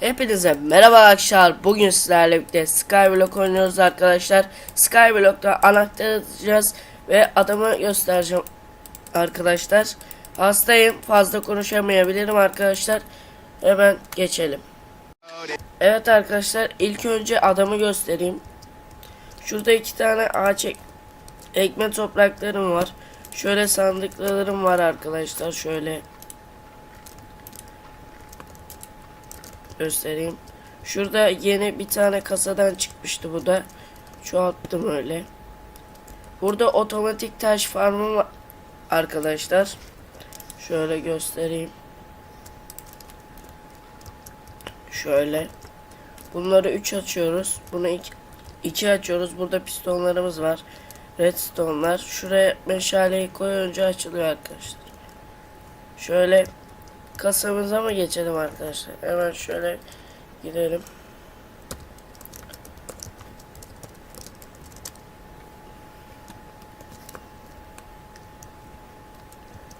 Hepinize merhaba arkadaşlar. Bugün sizlerle birlikte Skyblock oynuyoruz arkadaşlar. Skyblock'ta anahtar atacağız ve adamı göstereceğim arkadaşlar. Hastayım. Fazla konuşamayabilirim arkadaşlar. Hemen geçelim. Evet arkadaşlar ilk önce adamı göstereyim. Şurada iki tane ağaç ek- ekme topraklarım var. Şöyle sandıklarım var arkadaşlar. Şöyle göstereyim. Şurada yeni bir tane kasadan çıkmıştı bu da. Çoğalttım öyle. Burada otomatik taş farmı var arkadaşlar. Şöyle göstereyim. Şöyle. Bunları 3 açıyoruz. Bunu 2 açıyoruz. Burada pistonlarımız var. Redstone'lar. Şuraya meşaleyi koyunca açılıyor arkadaşlar. Şöyle kasamıza mı geçelim arkadaşlar? Hemen şöyle gidelim.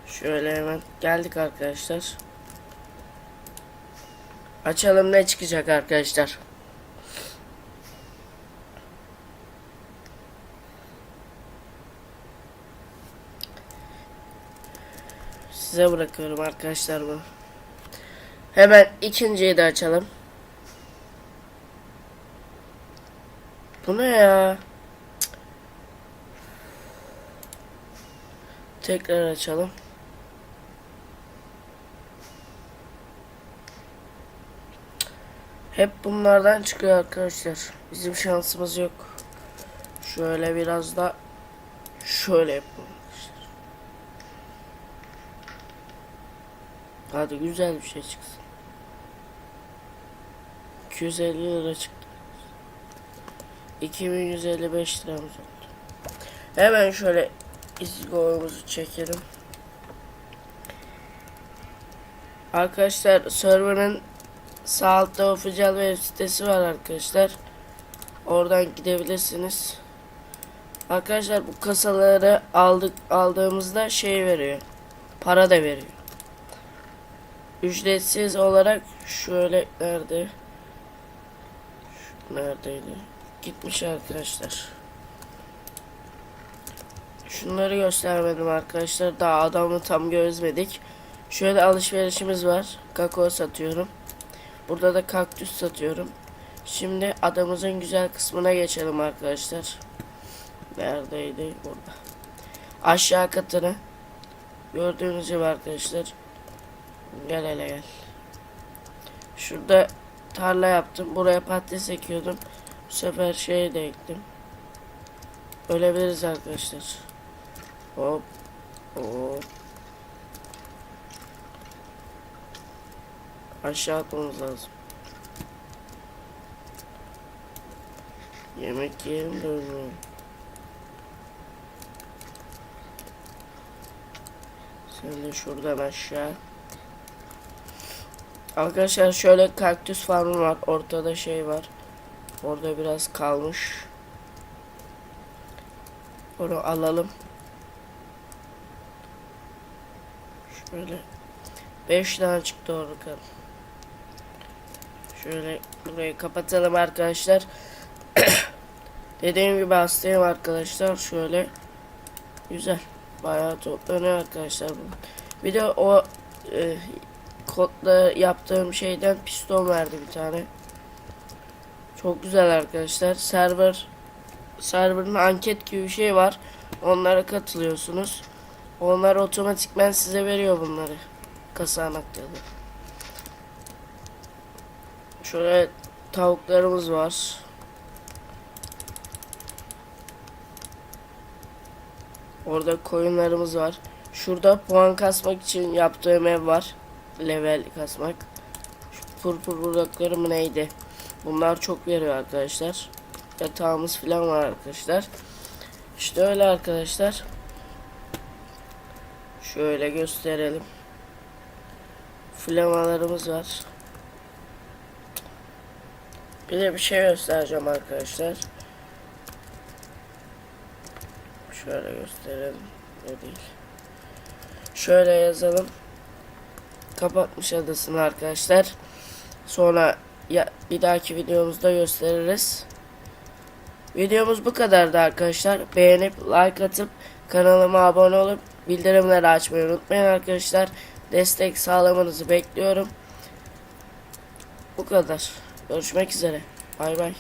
Şöyle hemen geldik arkadaşlar. Açalım ne çıkacak arkadaşlar. Size bırakıyorum arkadaşlar bunu. Hemen ikinciyi de açalım. Bu ne ya? Tekrar açalım. Hep bunlardan çıkıyor arkadaşlar. Bizim şansımız yok. Şöyle biraz da şöyle yapalım. arkadaşlar. Hadi güzel bir şey çıksın. 250 lira çıktı. 2155 liramız oldu. Hemen şöyle izgo'umuzu çekelim. Arkadaşlar server'ın sağ altta official web sitesi var arkadaşlar. Oradan gidebilirsiniz. Arkadaşlar bu kasaları aldık aldığımızda şey veriyor. Para da veriyor. Ücretsiz olarak şöyle nerede? Neredeydi? Gitmiş arkadaşlar. Şunları göstermedim arkadaşlar. Daha adamı tam gözmedik. Şöyle alışverişimiz var. Kakao satıyorum. Burada da kaktüs satıyorum. Şimdi adamımızın güzel kısmına geçelim arkadaşlar. Neredeydi? Burada. Aşağı katını gördüğünüz gibi arkadaşlar. Gel hele gel. Şurada tarla yaptım. Buraya patates ekiyordum. Bu sefer şey de ektim. Ölebiliriz arkadaşlar. Hop. Hop. Aşağı atmamız lazım. Yemek yiyelim de ölmeyelim. Sen de şuradan aşağı. Arkadaşlar şöyle kaktüs farmı var. Ortada şey var. Orada biraz kalmış. Onu alalım. Şöyle 5 tane çıktı orada. Şöyle burayı kapatalım arkadaşlar. Dediğim gibi hastayım arkadaşlar. Şöyle güzel. Bayağı toplanıyor arkadaşlar. Bir de o e, kodla yaptığım şeyden piston verdi bir tane. Çok güzel arkadaşlar. Server serverın anket gibi bir şey var. Onlara katılıyorsunuz. Onlar otomatikmen size veriyor bunları. Kasa anahtarı. Şöyle tavuklarımız var. Orada koyunlarımız var. Şurada puan kasmak için yaptığım ev var. Level kasmak. Şu purpur burakları mı neydi? Bunlar çok veriyor arkadaşlar. Yatağımız falan var arkadaşlar. İşte öyle arkadaşlar. Şöyle gösterelim. Flamalarımız var. Bir de bir şey göstereceğim arkadaşlar. Şöyle gösterelim. Ne değil. Şöyle yazalım. Kapatmış adasını arkadaşlar. Sonra ya, bir dahaki videomuzda gösteririz. Videomuz bu kadardı arkadaşlar. Beğenip like atıp kanalıma abone olup bildirimleri açmayı unutmayın arkadaşlar. Destek sağlamanızı bekliyorum. Bu kadar. Görüşmek üzere. Bay bay.